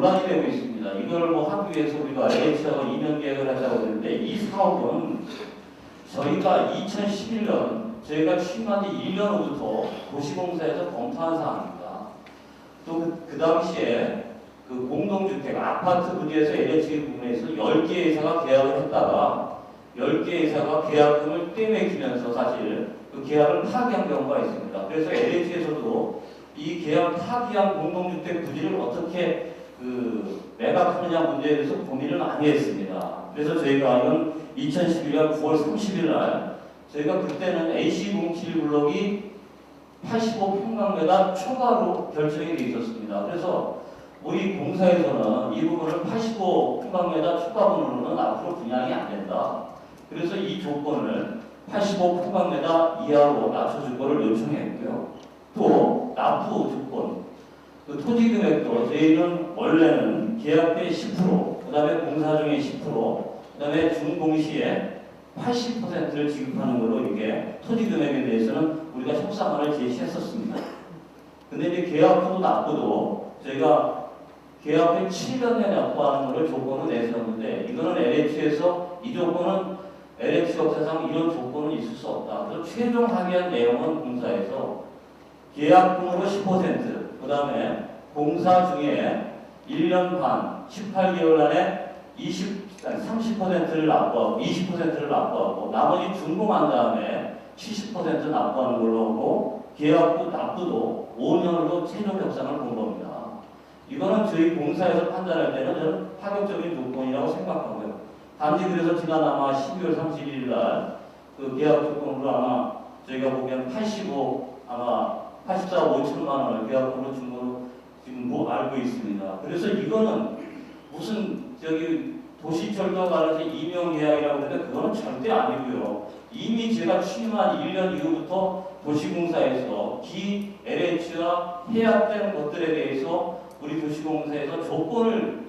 되고 있습니다. 이걸 뭐 하기 위해서 우리가 LH하고 2년 계획을 하자고 그러는데 이 사업은 저희가 2011년 저희가 취임한 지 1년 후부터 도시공사에서 검토한 사항입니다. 또그 당시에 그 공동주택 아파트 부지에서 LH 부분에서 10개 회사가 계약을 했다가 10개 회사가 계약금을 떼매기면서 사실 그 계약을 파기한 경우가 있습니다. 그래서 LH에서도 이 계약 파기한 공동주택 부지를 어떻게 그 매각 하느냐 문제에 대해서 고민을 많이 했습니다. 그래서 저희가 이건 2011년 9월 30일 날 저희가 그때는 AC07 블록이 85평방미터 초과로 결정이 돼 있었습니다. 그래서 우리 공사에서는 이 부분을 85평방미터 초과분으로는 앞으로 분양이 안 된다. 그래서 이 조건을 85평방미터 이하로 낮춰줄 거를 요청했고요. 또 납부 조건, 그 토지 금액도 저희는 원래는 계약비 10%, 그 다음에 공사 중에 10%, 그 다음에 준공시에 80%를 지급하는 걸로 이게 토지 금액에 대해서는 우리가 협상안을 제시했었습니다. 근데 이제 계약후도 납부도 저희가 계약후 7년 내에 납부하는 것을 조건으로 내세웠는데 이거는 LH에서 이 조건은 LH 역사상 이런 조건은 있을 수 없다. 그래서 최종 합의한 내용은 공사에서 계약금으로 10%, 그 다음에 공사 중에 1년 반, 18개월 안에 20, 아니 30%를 납부하고 20%를 납부하고 나머지 준공한 다음에 70% 납부하는 걸로 하고 계약부 납부도 5년으로 최종 협상을 본 겁니다. 이거는 저희 공사에서 판단할 때는 저는 파격적인 조건이라고 생각하고요. 단지 그래서 지난 아마 12월 31일 날 그 계약 조건으로 아마 저희가 보기엔 85 아마 84억 5천만 원을 계약금으로 준 걸로 지금 뭐 알고 있습니다. 그래서 이거는 무슨 저기 도시철도 관해서 임용 계약이라고 하는데 그거는 절대 아니고요. 이미 제가 취임한 1년 이후부터 도시공사에서 기 LH와 해약된 것들에 대해서 우리 도시공사에서 조건을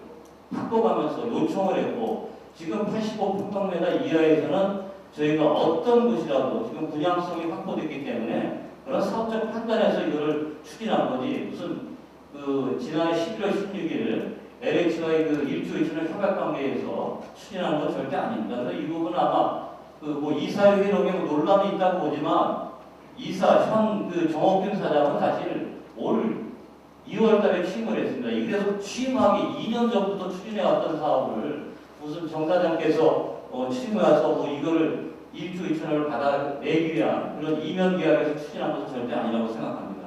바꿔가면서 요청을 했고 지금 85평방미터 이하에서는 저희가 어떤 곳이라도 지금 분양성이 확보됐기 때문에 그런 사업적 판단에서 이거를 추진한 거지 무슨 그 지난해 11월 16일 LH와의 그 일주 이천의 협약 관계에서 추진하는 건 절대 아닙니다. 그래서 이 부분은 아마 그 뭐 이사회 회동에 뭐 논란이 있다고 보지만 이사 현그 정옥균 사장은 사실 올 2월 달에 취임을 했습니다. 이래서 취임하기 2년 전부터 추진해 왔던 사업을 무슨 정 사장께서 어, 취임해 와서 뭐 이거를 일주 이천을 받아내기 위한 그런 이면 계약에서 추진한 것은 절대 아니라고 생각합니다.